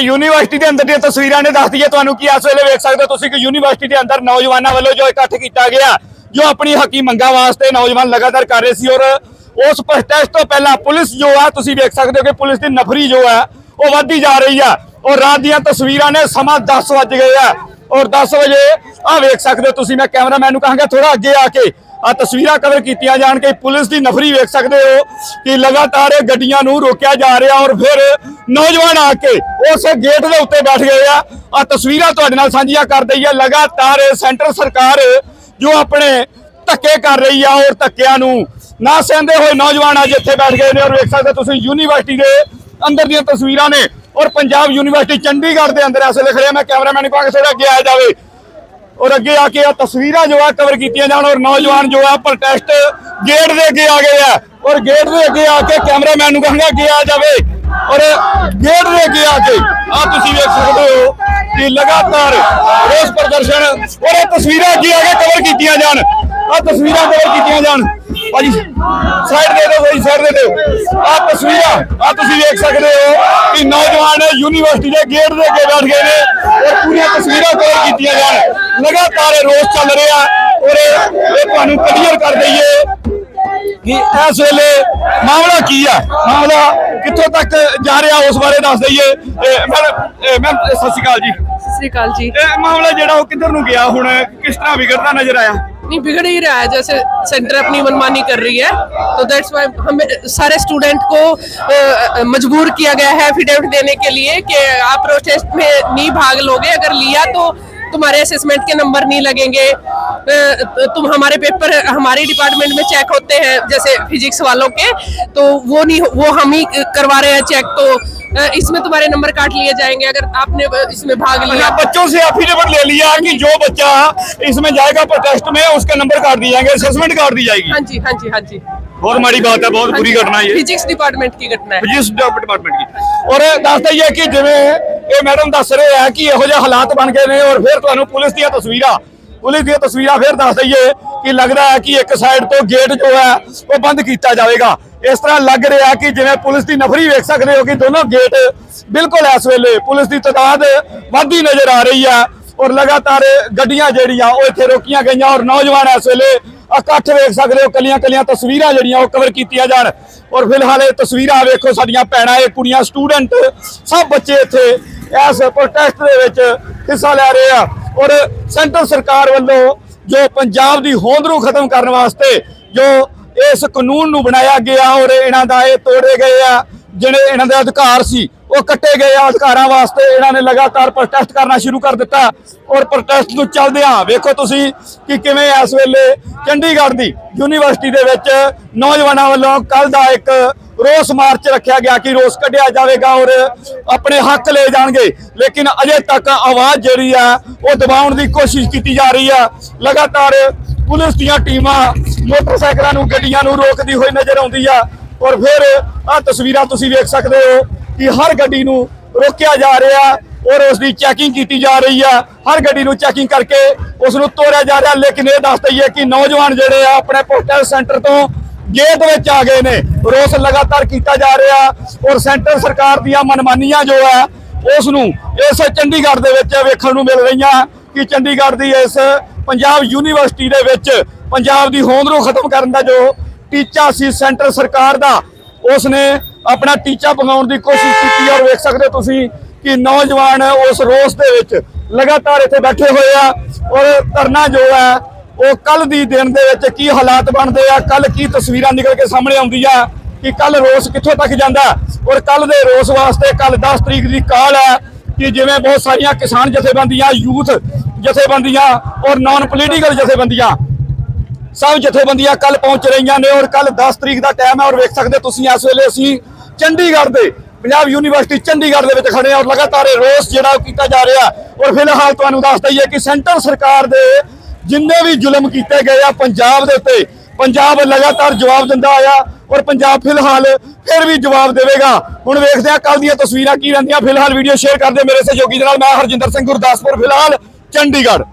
University ਦੇ ਅੰਦਰ ਦੀਆਂ ਤਸਵੀਰਾਂ ਨੇ ਦੱਸ ਦਈਏ, ਤੁਹਾਨੂੰ ਕਿ ਇਸ ਵੇਲੇ ਵੇਖ ਸਕਦੇ ਹੋ ਤੁਸੀਂ ਕਿ ਯੂਨੀਵਰਸਿਟੀ ਦੇ ਅੰਦਰ ਨੌਜਵਾਨਾਂ ਵੱਲੋਂ ਜੋ ਇਕੱਠ ਕੀਤਾ ਗਿਆ, ਜੋ ਆਪਣੀ ਹੱਕੀ ਮੰਗਾਂ ਵਾਸਤੇ ਨੌਜਵਾਨ ਲਗਾਤਾਰ ਕਰ ਰਹੇ ਸੀ ਔਰ ਉਸ ਪ੍ਰੋਟੈਸਟ ਤੋਂ ਪਹਿਲਾਂ ਪੁਲਿਸ ਜੋ ਆ, ਤੁਸੀਂ ਵੇਖ ਸਕਦੇ ਹੋ ਕਿ ਪੁਲਿਸ ਦੀ ਨਫਰੀ ਜੋ ਹੈ ਉਹ ਵੱਧਦੀ ਜਾ ਰਹੀ ਆ ਔਰ ਰਾਤ ਦੀਆਂ ਤਸਵੀਰਾਂ ਨੇ ਸਮਾਂ 10 ਵੱਜ ਗਏ ਆ ਔਰ 10 ਵਜੇ ਆ ਵੇਖ ਸਕਦੇ ਹੋ ਤੁਸੀਂ, ਮੈਂ ਕੈਮਰਾਮੈਨ ਨੂੰ ਕਹਾਂਗਾ ਥੋੜਾ ਅੱਗੇ ਆ ਕੇ ਆ ਤਸਵੀਰਾਂ ਕਵਰ ਕੀਤੀਆਂ ਜਾਣ ਕੇ ਪੁਲਿਸ ਦੀ ਨਫਰੀ ਵੇਖ ਸਕਦੇ ਹੋ ਕਿ ਲਗਾਤਾਰ ਇਹ ਗੱਡੀਆਂ ਨੂੰ ਰੋਕਿਆ ਜਾ ਰਿਹਾ ਔਰ ਫਿਰ ਨੌਜਵਾਨ ਆ ਕੇ ਉਸ ਗੇਟ ਦੇ ਉੱਤੇ ਬੈਠ ਗਏ ਆ। ਆ ਤਸਵੀਰਾਂ ਤੁਹਾਡੇ ਨਾਲ ਸਾਂਝੀਆਂ ਕਰ ਦਈਏ। ਲਗਾਤਾਰ ਸੈਂਟਰ ਸਰਕਾਰ ਜੋ ਆਪਣੇ ਧੱਕੇ ਕਰ ਰਹੀ ਆ ਔਰ ਧੱਕਿਆਂ ਨੂੰ ਨਾ ਸਹਿੰਦੇ ਹੋਏ ਨੌਜਵਾਨ ਅੱਜ ਇੱਥੇ ਬੈਠ ਗਏ ਨੇ ਔਰ ਵੇਖ ਸਕਦੇ ਹੋ ਤੁਸੀਂ ਯੂਨੀਵਰਸਿਟੀ ਦੇ ਅੰਦਰ ਦੀਆਂ ਤਸਵੀਰਾਂ ਨੇ ਔਰ ਪੰਜਾਬ ਯੂਨੀਵਰਸਿਟੀ ਚੰਡੀਗੜ੍ਹ ਦੇ ਅੰਦਰ ਐਸੇ ਲਿਖ ਰਿਹਾ। ਮੈਂ ਕੈਮਰਾਮੈਨ ਨੂੰ ਕਹਾਂਗਾ ਥੋੜਾ ਅੱਗੇ ਆ ਜਾਵੇ। ਔਰ ਅੱਗੇ ਆ ਕੇ ਆ ਤਸਵੀਰਾਂ ਜੋ ਆ ਕਵਰ ਕੀਤੀਆਂ ਜਾਣ ਔਰ ਨੌਜਵਾਨ ਜੋ ਆ ਪ੍ਰੋਟੈਸਟ ਗੇਟ ਦੇ ਅੱਗੇ ਆ ਗਏ ਆ। ਔਰ ਗੇਟ ਦੇ ਅੱਗੇ ਆ ਕੇ ਕੈਮਰਾਮੈਨ ਨੂੰ ਕਹਾਂਗਾ ਅੱਗੇ ਆ ਜਾਵੇ। ਔਰ ਗੇਟ ਦੇ ਅੱਗੇ ਆ ਕੇ ਆ ਤੁਸੀਂ ਵੇਖ ਸਕਦੇ ਹੋ ਕਿ ਲਗਾਤਾਰ ਰੋਸ ਪ੍ਰਦਰਸ਼ਨ ਔਰ ਇਹ ਤਸਵੀਰਾਂ ਅੱਗੇ ਆ ਕੇ ਕਵਰ ਕੀਤੀਆਂ ਜਾਣ। ਆ ਤਸਵੀਰਾਂ ਕਵਰ ਕੀਤੀਆਂ ਜਾਣ। ਭਾਜੀ ਸਾਈਡ ਦੇ ਦਿਓ ਭਾਈ ਸਾਈਡ ਦੇ ਦਿਓ। ਆ ਤਸਵੀਰਾਂ, ਆ ਤੁਸੀਂ ਵੇਖ ਸਕਦੇ ਹੋ। ਕਿ ਨੌਜਵਾਨ ਯੂਨੀਵਰਸਿਟੀ ਦੇ ਗੇਟ ਦੇ ਅੱਗੇ ਬੈਠ ਗਏ ਨੇ ਇਹ ਪੂਰੀਆਂ ਤਸਵੀਰਾਂ ਕਵਰ ਕੀਤੀਆਂ ਜਾਣ। ਲਗਾਤਾਰ ਰੋਸ ਚੱਲ ਰਿਹਾ ਔਰ ਇਹ ਤੁਹਾਨੂੰ ਕਲੀਅਰ ਕਰ ਦਈਏ ਕਿ ਇਸ ਵੇਲੇ ਮਾਮਲਾ ਕੀ ਹੈ ਮਾਮਲਾ ਕਿੱਥੋਂ ਤੱਕ ਜਾ ਰਿਹਾ ਉਸ ਬਾਰੇ ਦੱਸ ਦਈਏ। ਮੈਂ ਮੈਂ ਸਤਿ ਸ਼੍ਰੀ ਅਕਾਲ ਜੀ। ਸਤਿ ਸ਼੍ਰੀ ਅਕਾਲ ਜੀ। ਇਹ ਮਾਮਲਾ ਜਿਹੜਾ ਉਹ ਕਿੱਧਰ ਨੂੰ ਗਿਆ? ਹੁਣ ਕਿਸ ਤਰ੍ਹਾਂ ਵਿਗੜਦਾ ਨਜ਼ਰ ਆਇਆ? नहीं, बिगड़ ही रहा है, जैसे सेंटर अपनी मनमानी कर रही है। तो दैट्स वाई हमें सारे स्टूडेंट को मजबूर किया गया है एफिडेविट देने के लिए कि आप प्रोटेस्ट में नहीं भाग लोगे। अगर लिया तो तुम्हारे असेसमेंट के नंबर नहीं लगेंगे। तुम हमारे पेपर हमारे डिपार्टमेंट में चेक होते हैं, जैसे फिजिक्स वालों के। तो वो नहीं, वो हम ही करवा रहे हैं चेक तो इसमें तुम्हारे नंबर काट लिए जाएंगे अगर आपने इसमें भाग अच्छा, लिया बच्चों से एफिडेविट ले लिया कि जो बच्चा इसमें जाएगा प्रोटेस्ट में उसके नंबर काट दिए जाएंगे असेसमेंट काट दी जाएगी हाँ जी हाँ जी हाँ जी बहुत माड़ी बात है बहुत बुरी घटना है ये ਫਿਜ਼ਿਕਸ ਡਿਪਾਰਟਮੈਂਟ ਦੀ ਘਟਨਾ ਹੈ ਜਿਸ ਡਿਪਾਰਟਮੈਂਟ ਦੀ ਔਰ ਦੱਸ ਦਈਏ ਕਿ ਜਿਵੇਂ ਇਹ ਮੈਡਮ ਦੱਸ ਰਹੇ ਆ ਕਿ ਇਹੋ ਜਿਹੇ ਹਾਲਾਤ ਬਣ ਗਏ ਨੇ ਔਰ ਫਿਰ ਤੁਹਾਨੂੰ ਪੁਲਿਸ ਦੀਆਂ ਤਸਵੀਰਾਂ ਪੁਲਿਸ ਦੀਆਂ ਤਸਵੀਰਾਂ ਫਿਰ ਦੱਸ ਦਈਏ ਕਿ ਲੱਗਦਾ ਹੈ ਕਿ ਇੱਕ ਸਾਈਡ ਤੋਂ ਗੇਟ ਜੋ ਹੈ ਉਹ ਬੰਦ ਕੀਤਾ ਜਾਵੇਗਾ ਇਸ ਤਰ੍ਹਾਂ ਲੱਗ ਰਿਹਾ ਕਿ ਜਿਵੇਂ ਪੁਲਿਸ ਦੀ ਨਫਰੀ ਵੇਖ ਸਕਦੇ ਹੋ ਕਿ ਦੋਨੋਂ ਗੇਟ ਬਿਲਕੁਲ ਇਸ ਵੇਲੇ ਪੁਲਿਸ ਦੀ ਤਾਦਾਦ ਵੱਧਦੀ ਨਜ਼ਰ ਆ ਰਹੀ ਹੈ ਔਰ ਲਗਾਤਾਰ ਗੱਡੀਆਂ ਜਿਹੜੀਆਂ ਉਹ ਇੱਥੇ ਰੋਕੀਆਂ ਗਈਆਂ ਔਰ ਨੌਜਵਾਨ ਇਸ ਵੇਲੇ ਇਕੱਠ ਵੇਖ ਸਕਦੇ ਹੋ ਕੱਲੀਆਂ ਕੱਲੀਆਂ ਤਸਵੀਰਾਂ ਜਿਹੜੀਆਂ ਉਹ ਕਵਰ ਕੀਤੀਆਂ ਜਾਣ। ਔਰ ਫਿਲਹਾਲ ਇਹ ਤਸਵੀਰਾਂ ਵੇਖੋ ਸਾਡੀਆਂ ਭੈਣਾਂ, ਇਹ ਕੁੜੀਆਂ ਸਟੂਡੈਂਟ ਸਭ ਬੱਚੇ ਇੱਥੇ ਇਸ ਪ੍ਰੋਟੈਸਟ ਦੇ ਵਿੱਚ ਹਿੱਸਾ ਲੈ ਰਹੇ ਆ। ਔਰ ਸੈਂਟਰ ਸਰਕਾਰ ਵੱਲੋਂ ਜੋ ਪੰਜਾਬ ਦੀ ਹੋਂਦ ਨੂੰ ਖਤਮ ਕਰਨ ਵਾਸਤੇ ਜੋ ਇਸ ਕਾਨੂੰਨ ਨੂੰ ਬਣਾਇਆ ਗਿਆ ਔਰ ਇਹਨਾਂ ਦਾ ਇਹ ਤੋੜੇ ਗਏ ਆ, ਜਿਹੜੇ ਇਹਨਾਂ ਦੇ ਅਧਿਕਾਰ ਸੀ, ਉਹ ਕੱਟੇ ਗਏ ਆ ਅਧਿਕਾਰਾਂ ਵਾਸਤੇ। ਇਹਨਾਂ ਨੇ ਲਗਾਤਾਰ ਪ੍ਰੋਟੈਸਟ ਕਰਨਾ ਸ਼ੁਰੂ ਕਰ ਦਿੱਤਾ ਔਰ ਪ੍ਰੋਟੈਸਟ ਨੂੰ ਚੱਲਦਿਆਂ ਵੇਖੋ ਤੁਸੀਂ ਕਿ ਕਿਵੇਂ ਇਸ ਵੇਲੇ ਚੰਡੀਗੜ੍ਹ ਦੀ ਯੂਨੀਵਰਸਿਟੀ ਦੇ ਵਿੱਚ ਨੌਜਵਾਨਾਂ ਵੱਲੋਂ ਕੱਲ ਦਾ ਇੱਕ ਰੋਸ ਮਾਰਚ ਰੱਖਿਆ ਗਿਆ ਕਿ ਰੋਸ ਕੱਢਿਆ ਜਾਵੇਗਾ ਔਰ ਆਪਣੇ ਹੱਕ ਲੈ ਜਾਣਗੇ। ਲੇਕਿਨ ਅਜੇ ਤੱਕ ਆਵਾਜ਼ ਜਿਹੜੀ ਆ, ਉਹ ਦਬਾਉਣ ਦੀ ਕੋਸ਼ਿਸ਼ ਕੀਤੀ ਜਾ ਰਹੀ ਆ। ਲਗਾਤਾਰ ਪੁਲਿਸ ਦੀਆਂ ਟੀਮਾਂ ਮੋਟਰਸਾਈਕਲਾਂ ਨੂੰ, ਗੱਡੀਆਂ ਨੂੰ ਰੋਕਦੀ ਹੋਈ ਨਜ਼ਰ ਆਉਂਦੀ ਆ। ਔਰ ਫਿਰ ਆ ਤਸਵੀਰਾਂ ਤੁਸੀਂ ਵੇਖ ਸਕਦੇ ਹੋ ਕਿ ਹਰ ਗੱਡੀ ਨੂੰ ਰੋਕਿਆ ਜਾ ਰਿਹਾ ਔਰ ਉਸ ਦੀ ਚੈਕਿੰਗ ਕੀਤੀ ਜਾ ਰਹੀ ਆ। ਹਰ ਗੱਡੀ ਨੂੰ ਚੈਕਿੰਗ ਕਰਕੇ ਉਸ ਨੂੰ ਤੋੜਿਆ ਜਾ ਰਿਹਾ। ਲੇਕਿਨ ਇਹ ਦੱਸ ਦਈਏ ਕਿ ਨੌਜਵਾਨ ਜਿਹੜੇ ਆ, ਆਪਣੇ ਪੋਸਟਲ ਸੈਂਟਰ ਤੋਂ ਗੇਟ ਵਿੱਚ ਆ ਗਏ ਨੇ। ਰੋਸ ਲਗਾਤਾਰ ਕੀਤਾ ਜਾ ਰਿਹਾ ਔਰ ਸੈਂਟਰ ਸਰਕਾਰ ਦੀਆਂ ਮਨਮਾਨੀਆਂ ਜੋ ਹੈ ਉਸ ਨੂੰ ਇਸ ਚੰਡੀਗੜ੍ਹ ਦੇ ਵਿੱਚ ਵੇਖਣ ਨੂੰ ਮਿਲ ਰਹੀਆਂ ਕਿ ਚੰਡੀਗੜ੍ਹ ਦੀ ਇਸ ਪੰਜਾਬ ਯੂਨੀਵਰਸਿਟੀ ਦੇ ਵਿੱਚ ਪੰਜਾਬ ਦੀ ਹੋਂਦ ਨੂੰ ਖਤਮ ਕਰਨ ਦਾ ਜੋ ਟੀਚਾ ਸੀ ਸੈਂਟਰ ਸਰਕਾਰ ਦਾ ਉਸ ਨੇ ਆਪਣਾ ਟੀਚਾ ਪਗਾਉਣ ਦੀ ਕੋਸ਼ਿਸ਼ ਕੀਤੀ ਔਰ ਵੇਖ ਸਕਦੇ ਹੋ ਤੁਸੀਂ ਕਿ ਨੌਜਵਾਨ ਉਸ ਰੋਸ ਦੇ ਵਿੱਚ ਲਗਾਤਾਰ ਇੱਥੇ ਬੈਠੇ ਹੋਏ ਆ ਔਰ ਧਰਨਾ ਜੋ ਹੈ, ਉਹ ਕੱਲ ਦੀ ਦਿਨ ਦੇ ਵਿੱਚ ਕੀ ਹਾਲਾਤ ਬਣਦੇ ਆ ਕੱਲ ਕੀ ਤਸਵੀਰਾਂ ਨਿਕਲ ਕੇ ਸਾਹਮਣੇ ਆਉਂਦੀਆਂ ਕਿ ਕੱਲ ਰੋਸ ਕਿੱਥੋਂ ਤੱਕ ਜਾਂਦਾ ਔਰ ਕੱਲ ਦੇ ਰੋਸ ਵਾਸਤੇ ਕੱਲ 10 ਤਰੀਕ ਦੀ ਕਾਲ ਹੈ ਕਿ ਜਿਵੇਂ ਬਹੁਤ ਸਾਰੀਆਂ ਕਿਸਾਨ ਜਥੇਬੰਦੀਆਂ, ਯੂਥ ਜਥੇਬੰਦੀਆਂ ਔਰ ਨਾਨ ਪੋਲੀਟੀਕਲ ਜਥੇਬੰਦੀਆਂ ਸਭ ਜਥੇਬੰਦੀਆਂ ਕੱਲ ਪਹੁੰਚ ਰਹੀਆਂ ਨੇ ਔਰ ਕੱਲ 10 ਤਰੀਕ ਦਾ ਟਾਈਮ ਹੈ ਔਰ ਵੇਖ ਸਕਦੇ ਤੁਸੀਂ ਇਸ ਵੇਲੇ ਅਸੀਂ ਚੰਡੀਗੜ੍ਹ ਦੇ ਪੰਜਾਬ ਯੂਨੀਵਰਸਿਟੀ ਚੰਡੀਗੜ੍ਹ ਦੇ ਵਿੱਚ ਖੜੇ ਹਾਂ ਔਰ ਲਗਾਤਾਰ ਰੋਸ ਜਿਹੜਾ ਉਹ ਕੀਤਾ ਜਾ ਰਿਹਾ ਔਰ ਫਿਲਹਾਲ ਤੁਹਾਨੂੰ ਦੱਸ ਦਈਏ ਕਿ ਸੈਂਟਰ ਸਰਕਾਰ ਦੇ ਜਿੰਨੇ ਵੀ ਜ਼ੁਲਮ ਕੀਤੇ ਗਏ ਆ ਪੰਜਾਬ ਦੇ ਉੱਤੇ, ਪੰਜਾਬ ਲਗਾਤਾਰ ਜਵਾਬ ਦਿੰਦਾ ਆਇਆ ਔਰ ਪੰਜਾਬ ਫਿਲਹਾਲ ਫਿਰ ਵੀ ਜਵਾਬ ਦੇਵੇਗਾ। ਹੁਣ ਵੇਖਦੇ ਆ ਕੱਲ ਦੀਆਂ ਤਸਵੀਰਾਂ ਕੀ ਰਹਿੰਦੀਆਂ। ਫਿਲਹਾਲ ਵੀਡੀਓ ਸ਼ੇਅਰ ਕਰਦੇ ਮੇਰੇ ਸਹਿਯੋਗੀ ਦੇ ਨਾਲ ਮੈਂ ਹਰਜਿੰਦਰ ਸਿੰਘ ਗੁਰਦਾਸਪੁਰ, ਫਿਲਹਾਲ ਚੰਡੀਗੜ੍ਹ।